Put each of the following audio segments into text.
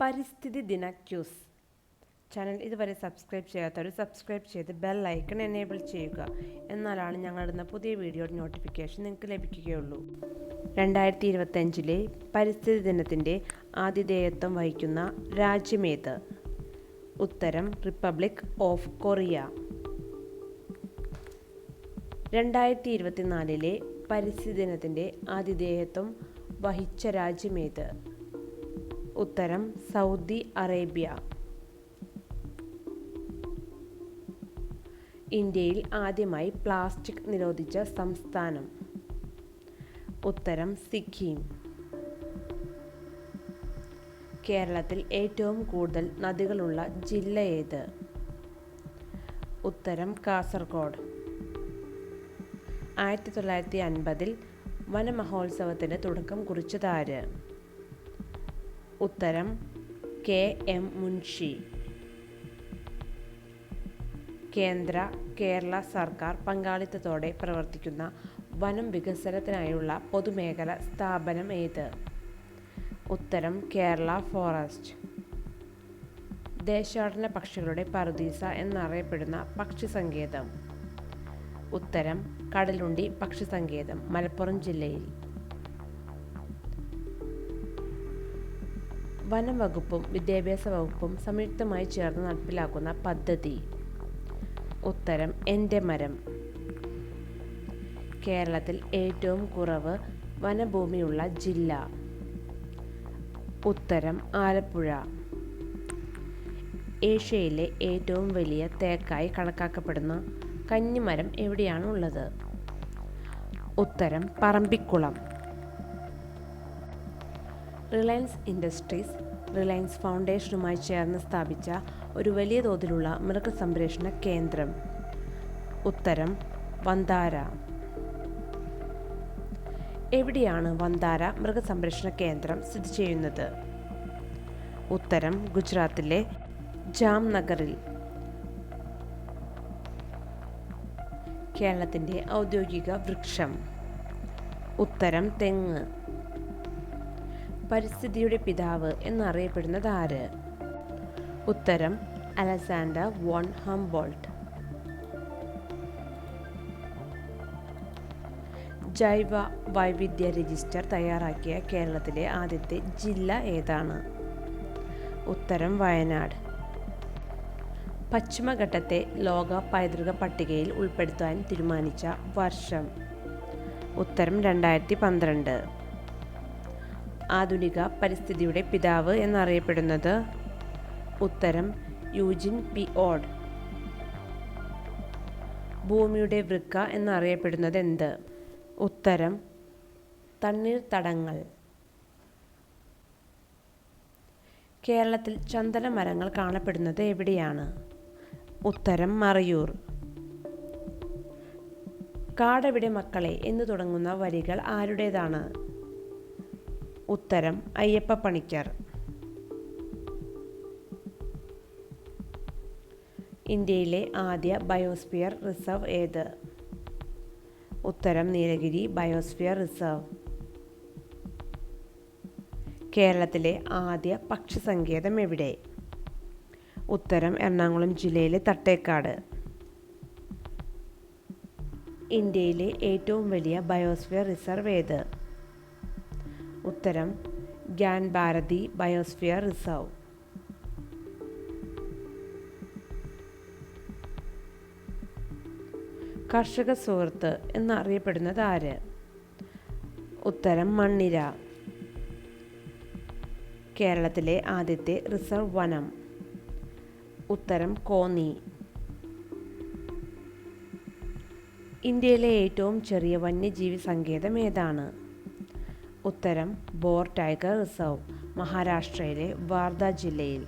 പരിസ്ഥിതി ദിന quiz. Channel ഇതുവരെ സബ്സ്ക്രൈബ് ചെയ്യാത്തവർ സബ്സ്ക്രൈബ് ചെയ്ത് ബെൽ ഐക്കൺ എനേബിൾ ചെയ്യുക. എന്നാലാണ് ഞങ്ങളിടുന്ന പുതിയ വീഡിയോയുടെ നോട്ടിഫിക്കേഷൻ നിങ്ങൾക്ക് ലഭിക്കുകയുള്ളൂ. രണ്ടായിരത്തി ഇരുപത്തഞ്ചിലെ പരിസ്ഥിതി ദിനത്തിന്റെ ആതിഥേയത്വം വഹിക്കുന്ന രാജ്യമേത് ഉത്തരം റിപ്പബ്ലിക് ഓഫ് കൊറിയ രണ്ടായിരത്തി ഇരുപത്തിനാലിലെ പരിസ്ഥിതി ദിനത്തിന്റെ ആതിഥേയത്വം വഹിച്ച രാജ്യമേത് ഉത്തരം സൗദി അറേബ്യ. ഇന്ത്യയിൽ ആദ്യമായി പ്ലാസ്റ്റിക് നിരോധിച്ച സംസ്ഥാനം. ഉത്തരം സിക്കിം. കേരളത്തിൽ ഏറ്റവും കൂടുതൽ നദികളുള്ള ജില്ല ഏത്? ഉത്തരം കാസർഗോഡ്. ആയിരത്തി തൊള്ളായിരത്തി അൻപതിൽ വനമഹോത്സവത്തിന് തുടക്കം കുറിച്ചതാര് ഉത്തരം കെ എം മുൻഷി. കേന്ദ്ര കേരള സർക്കാർ പങ്കാളിത്തത്തോടെ പ്രവർത്തിക്കുന്ന വനം വികസനത്തിനായുള്ള പൊതുമേഖല സ്ഥാപനം ഏത്? ഉത്തരം കേരള ഫോറസ്റ്റ്. ദേശാടന പക്ഷികളുടെ പറുദീസ എന്നറിയപ്പെടുന്ന പക്ഷി സങ്കേതം ഉത്തരം കടലുണ്ടി പക്ഷി സങ്കേതം മലപ്പുറം ജില്ലയിൽ. വനം വകുപ്പും വിദ്യാഭ്യാസ വകുപ്പും സംയുക്തമായി ചേർന്ന് നടപ്പിലാക്കുന്ന പദ്ധതി. ഉത്തരം എന്റെ മരം. കേരളത്തിൽ ഏറ്റവും കുറവ് വനഭൂമിയുള്ള ജില്ല. ഉത്തരം ആലപ്പുഴ. ഏഷ്യയിലെ ഏറ്റവും വലിയ തേക്കായി കണക്കാക്കപ്പെടുന്ന കഞ്ഞിമരം എവിടെയാണുള്ളത്? ഉത്തരം പറമ്പിക്കുളം. റിലയൻസ് ഇൻഡസ്ട്രീസ് റിലയൻസ് ഫൗണ്ടേഷനുമായി ചേർന്ന് സ്ഥാപിച്ച ഒരു വലിയ തോതിലുള്ള മൃഗസംരക്ഷണ കേന്ദ്രം. ഉത്തരം വന്താര. എവിടെയാണ് വന്താര മൃഗസംരക്ഷണ കേന്ദ്രം സ്ഥിതി ചെയ്യുന്നത്? ഉത്തരം ഗുജറാത്തിലെ ജാംനഗറിൽ. കേരളത്തിന്റെ ഔദ്യോഗിക വൃക്ഷം. ഉത്തരം തെങ്ങ്. പരിസ്ഥിതിയുടെ പിതാവ് എന്നറിയപ്പെടുന്നത് ആര് ഉത്തരം അലസാൻഡർ വോൺ ഹംബോൾട്ട്. ജൈവ വൈവിധ്യ രജിസ്റ്റർ തയ്യാറാക്കിയ കേരളത്തിലെ ആദ്യത്തെ ജില്ല ഏതാണ്? ഉത്തരം വയനാട്. പശ്ചിമഘട്ടത്തെ ലോക പൈതൃക പട്ടികയിൽ ഉൾപ്പെടുത്താൻ തീരുമാനിച്ച വർഷം. ഉത്തരം രണ്ടായിരത്തി പന്ത്രണ്ട്. ആധുനിക പരിസ്ഥിതിയുടെ പിതാവ് എന്നറിയപ്പെടുന്നത്. ഉത്തരം യൂജിൻ പി ഓഡ്. ഭൂമിയുടെ വൃക്ക എന്നറിയപ്പെടുന്നത് എന്ത്? ഉത്തരം തണ്ണീർ തടങ്ങൾ. കേരളത്തിൽ ചന്ദന മരങ്ങൾ കാണപ്പെടുന്നത് എവിടെയാണ്? ഉത്തരം മറയൂർ. കാടവിടെ മക്കളെ? എന്ന് തുടങ്ങുന്ന വരികൾ ആരുടേതാണ്? ഉത്തരം അയ്യപ്പ പണിക്കർ. ഇന്ത്യയിലെ ആദ്യ ബയോസ്ഫിയർ റിസർവ് ഏത്? ഉത്തരം നീലഗിരി ബയോസ്ഫിയർ റിസർവ്. കേരളത്തിലെ ആദ്യ പക്ഷി സങ്കേതം എവിടെ? ഉത്തരം എറണാകുളം ജില്ലയിലെ തട്ടേക്കാട്. ഇന്ത്യയിലെ ഏറ്റവും വലിയ ബയോസ്ഫിയർ റിസർവ് ഏത്? ഉത്തരം ഗ്യാൻ ഭാരതി ബയോസ്ഫിയർ റിസർവ്. കർഷക സുഹൃത്ത് എന്നറിയപ്പെടുന്നത് ആര്? ഉത്തരം മണ്ണിര. കേരളത്തിലെ ആദ്യത്തെ റിസർവ് വനം. ഉത്തരം കോന്നി. ഇന്ത്യയിലെ ഏറ്റവും ചെറിയ വന്യജീവി സങ്കേതം ഏതാണ്? ഉത്തരം ബോർ ടൈഗർ റിസർവ് മഹാരാഷ്ട്രയിലെ വാർധ ജില്ലയിൽ.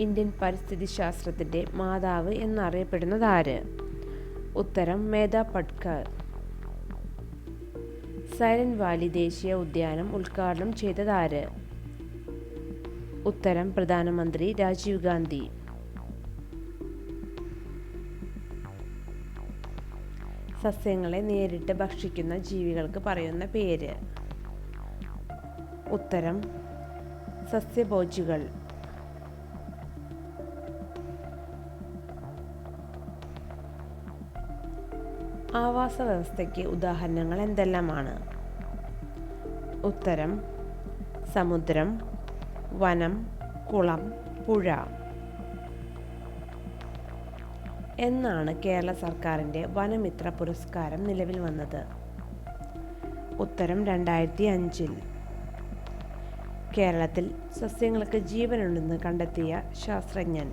ഇന്ത്യൻ പരിസ്ഥിതി ശാസ്ത്രത്തിന്റെ മാതാവ് എന്നറിയപ്പെടുന്നത് ആര് ഉത്തരം മേധ പട്കർ. സൈലന്റ് വാലി ദേശീയ ഉദ്യാനം ഉദ്ഘാടനം ചെയ്തതാര്? ഉത്തരം പ്രധാനമന്ത്രി രാജീവ് ഗാന്ധി. സസ്യങ്ങളെ നേരിട്ട് ഭക്ഷിക്കുന്ന ജീവികൾക്ക് പറയുന്ന പേര്. ഉത്തരം സസ്യഭോജികൾ. ആവാസ വ്യവസ്ഥയ്ക്ക് ഉദാഹരണങ്ങൾ എന്തെല്ലാമാണ്? ഉത്തരം സമുദ്രം വനം കുളം പുഴ. എന്നാണ് കേരള സർക്കാരിന്റെ വനമിത്ര പുരസ്കാരം നിലവിൽ വന്നത്. ഉത്തരം രണ്ടായിരത്തി അഞ്ചിൽ കേരളത്തിൽ സസ്യങ്ങൾക്ക് ജീവനുണ്ടെന്ന് കണ്ടെത്തിയ ശാസ്ത്രജ്ഞൻ.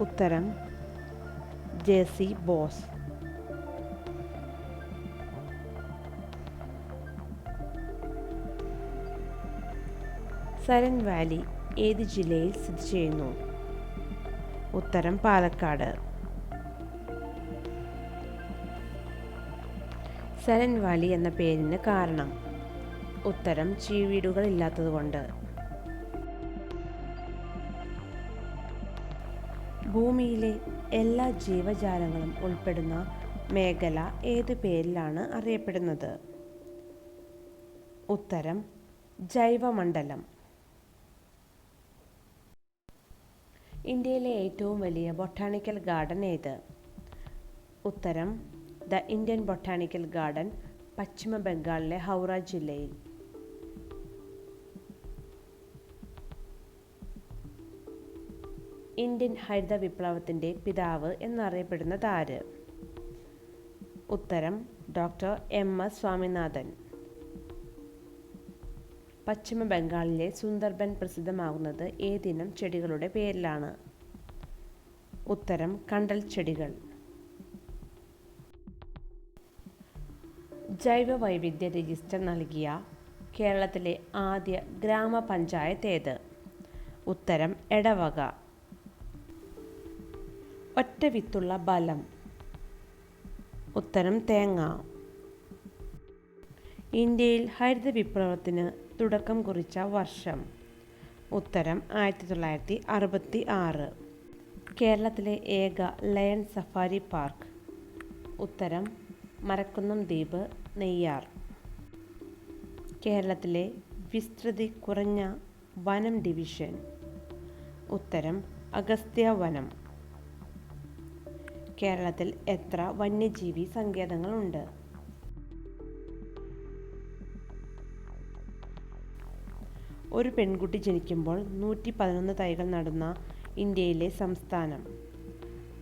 ഉത്തരം ജെ സി ബോസ്. സരൻ വാലി ഏത് ജില്ലയിൽ സ്ഥിതി ചെയ്യുന്നു? ഉത്തരം പാലക്കാട്. സരൻ വാലി എന്ന പേരിന് കാരണം. ഉത്തരം ചീവീടുകൾ ഇല്ലാത്തതുകൊണ്ട് ഭൂമിയിലെ എല്ലാ ജീവജാലങ്ങളും ഉൾപ്പെടുന്ന മേഖല ഏത് പേരിലാണ് അറിയപ്പെടുന്നത്? ഉത്തരം ജൈവമണ്ഡലം. ഇന്ത്യയിലെ ഏറ്റവും വലിയ ബൊട്ടാണിക്കൽ ഗാർഡൻ ഏത്? ഉത്തരം ദ ഇന്ത്യൻ ബൊട്ടാണിക്കൽ ഗാർഡൻ പശ്ചിമ ബംഗാളിലെ ഹൗറ ജില്ലയിൽ. ഇന്ത്യൻ ഹരിത വിപ്ലവത്തിന്റെ പിതാവ് എന്നറിയപ്പെടുന്നത് ആര്? ഉത്തരം ഡോക്ടർ എം എസ് സ്വാമിനാഥൻ. പശ്ചിമ ബംഗാളിലെ സുന്ദർബൻ പ്രസിദ്ധമാകുന്നത് ഏതിനം ചെടികളുടെ പേരിലാണ്. ഉത്തരം കണ്ടൽ ചെടികൾ. ജൈവ വൈവിധ്യ രജിസ്റ്റർ നൽകിയ കേരളത്തിലെ ആദ്യ ഗ്രാമപഞ്ചായത്ത് ഏത്? ഉത്തരം എടവക. ഒറ്റ വിത്തുള്ള ബലം. ഉത്തരം തേങ്ങ. ഇന്ത്യയിൽ ഹരിത വിപ്ലവത്തിന് തുടക്കം കുറിച്ച വർഷം. ഉത്തരം ആയിരത്തി തൊള്ളായിരത്തി അറുപത്തി ആറ് കേരളത്തിലെ ഏക ലയൺ സഫാരി പാർക്ക്. ഉത്തരം മരക്കുന്നം ദ്വീപ് നെയ്യാർ. കേരളത്തിലെ വിസ്തൃതി കുറഞ്ഞ വനം ഡിവിഷൻ. ഉത്തരം അഗസ്ത്യ വനം. കേരളത്തിൽ എത്ര വന്യജീവി സങ്കേതങ്ങളുണ്ട്? ഒരു പെൺകുട്ടി ജനിക്കുമ്പോൾ നൂറ്റി പതിനൊന്ന് തൈകൾ നടുന്ന ഇന്ത്യയിലെ സംസ്ഥാനം.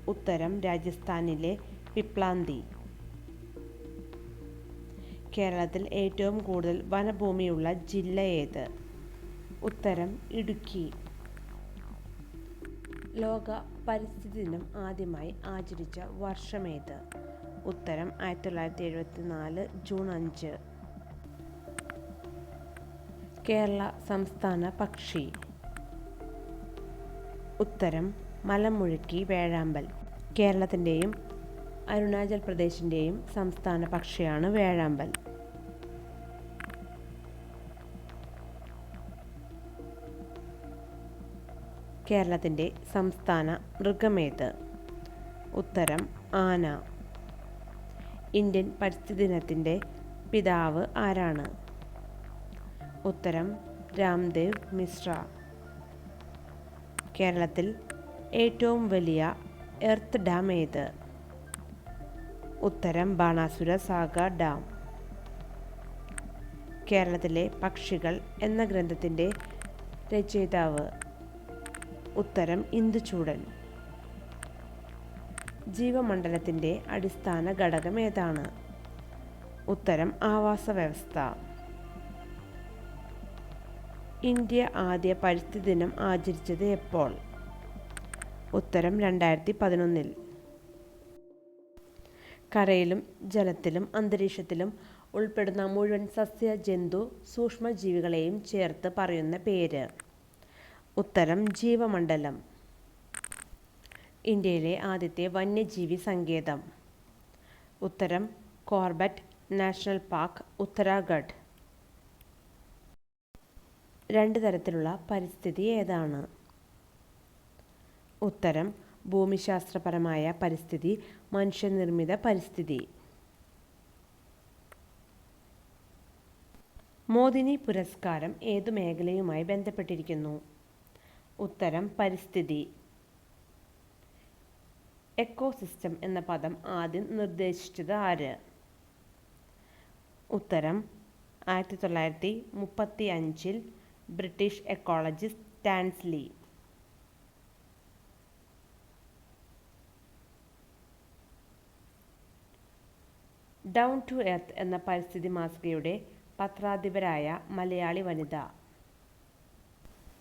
ഉത്തരം രാജസ്ഥാനിലെ പിപ്ലാന്തി കേരളത്തിൽ ഏറ്റവും കൂടുതൽ വനഭൂമിയുള്ള ജില്ല ഏത്? ഉത്തരം ഇടുക്കി. ലോക പരിസ്ഥിതി ദിനം ആദ്യമായി ആചരിച്ച വർഷമേത്? ഉത്തരം ആയിരത്തി തൊള്ളായിരത്തി എഴുപത്തി നാല് ജൂൺ അഞ്ച്. കേരള സംസ്ഥാന പക്ഷി. ഉത്തരം മലമുഴുക്കി വേഴാമ്പൽ. കേരളത്തിന്റെയും അരുണാചൽ പ്രദേശിന്റെയും സംസ്ഥാന പക്ഷിയാണ് വേഴാമ്പൽ. കേരളത്തിന്റെ സംസ്ഥാന മൃഗമേത് ഉത്തരം ആന. ഇന്ത്യൻ പരിസ്ഥിതി ദിനത്തിന്റെ പിതാവ് ആരാണ്? ഉത്തരം രാംദേവ് മിശ്ര. കേരളത്തിൽ ഏറ്റവും വലിയ എർത്ത് ഡാം ഏത്? ഉത്തരം ബാണാസുര സാഗ ഡാം. കേരളത്തിലെ പക്ഷികൾ എന്ന ഗ്രന്ഥത്തിന്റെ രചയിതാവ്. ഉത്തരം ഇന്ദുചൂടൻ. ജീവമണ്ഡലത്തിന്റെ അടിസ്ഥാന ഘടകം ഏതാണ്? ഉത്തരം ആവാസ വ്യവസ്ഥ. ഇന്ത്യ ആദ്യ പരിസ്ഥിതി ദിനം ആചരിച്ചത് എപ്പോൾ? ഉത്തരം രണ്ടായിരത്തി പതിനൊന്നിൽ കരയിലും ജലത്തിലും അന്തരീക്ഷത്തിലും ഉൾപ്പെടുന്ന മുഴുവൻ സസ്യ ജന്തു സൂക്ഷ്മജീവികളെയും ചേർത്ത് പറയുന്ന പേര്. ഉത്തരം ജീവമണ്ഡലം. ഇന്ത്യയിലെ ആദ്യത്തെ വന്യജീവി സങ്കേതം. ഉത്തരം കോർബറ്റ് നാഷണൽ പാർക്ക് ഉത്തരാഖണ്ഡ്. രണ്ട് തരത്തിലുള്ള പരിസ്ഥിതി ഏതാണ്? ഉത്തരം ഭൂമിശാസ്ത്രപരമായ പരിസ്ഥിതി മനുഷ്യനിർമ്മിത പരിസ്ഥിതി. മോദിനി പുരസ്കാരം ഏതു മേഖലയുമായി ബന്ധപ്പെട്ടിരിക്കുന്നു? ഉത്തരം പരിസ്ഥിതി. എക്കോസിസ്റ്റം എന്ന പദം ആദ്യം നിർദ്ദേശിച്ചത് ആര്? ഉത്തരം ആയിരത്തി തൊള്ളായിരത്തി മുപ്പത്തി അഞ്ചിൽ British ecologist Stanley Down to Earth എന്ന പരിസ്ഥിതി മാസികയുടെ പത്രാധിപരായ മലയാളി വനിത.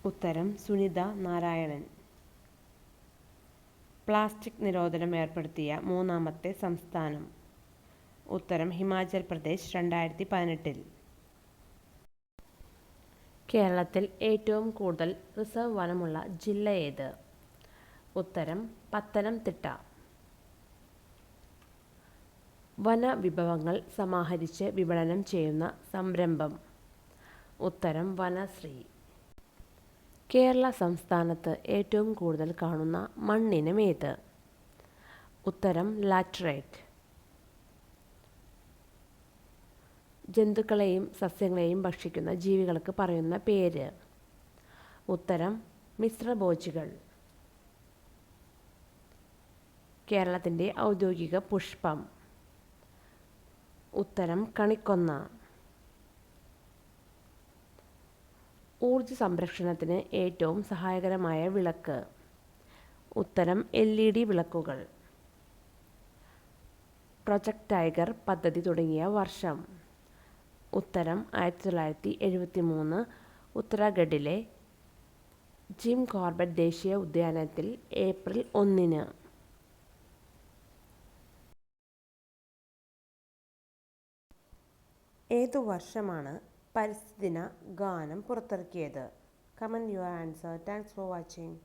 ഉത്തരം സുനിത നാരായണൻ. പ്ലാസ്റ്റിക് നിരോധനം ഏർപ്പെടുത്തിയ മൂന്നാമത്തെ സംസ്ഥാനം. ഉത്തരം ഹിമാചൽ പ്രദേശ് രണ്ടായിരത്തി പതിനെട്ടിൽ. കേരളത്തിൽ ഏറ്റവും കൂടുതൽ റിസർവ് വനമുള്ള ജില്ല ഏത്? ഉത്തരം പത്തനംതിട്ട. വനവിഭവങ്ങൾ സമാഹരിച്ച് വിപണനം ചെയ്യുന്ന സംരംഭം. ഉത്തരം വനശ്രീ. കേരള സംസ്ഥാനത്ത് ഏറ്റവും കൂടുതൽ കാണുന്ന മണ്ണിനം ഏത്? ഉത്തരം ലാറ്ററൈറ്റ്. ജന്തുക്കളെയും സസ്യങ്ങളെയും ഭക്ഷിക്കുന്ന ജീവികൾക്ക് പറയുന്ന പേര്. ഉത്തരം മിശ്രഭോജികൾ. കേരളത്തിന്റെ ഔദ്യോഗിക പുഷ്പം. ഉത്തരം കണിക്കൊന്ന. ഊർജ സംരക്ഷണത്തിന് ഏറ്റവും സഹായകരമായ വിളക്ക്. ഉത്തരം എൽ ഇ ഡി വിളക്കുകൾ. പ്രൊജക്ട് ടൈഗർ പദ്ധതി തുടങ്ങിയ വർഷം. ഉത്തരം ആയിരത്തി തൊള്ളായിരത്തി എഴുപത്തി മൂന്ന് ഉത്തരാഖണ്ഡിലെ ജിം കോർബറ്റ് ദേശീയ ഉദ്യാനത്തിൽ ഏപ്രിൽ ഒന്നിന്. ഏതു വർഷമാണ് പരിസ്ഥിതി ദിന ഗാനം പുറത്തിറക്കിയത്? Comment your answer thanks for watching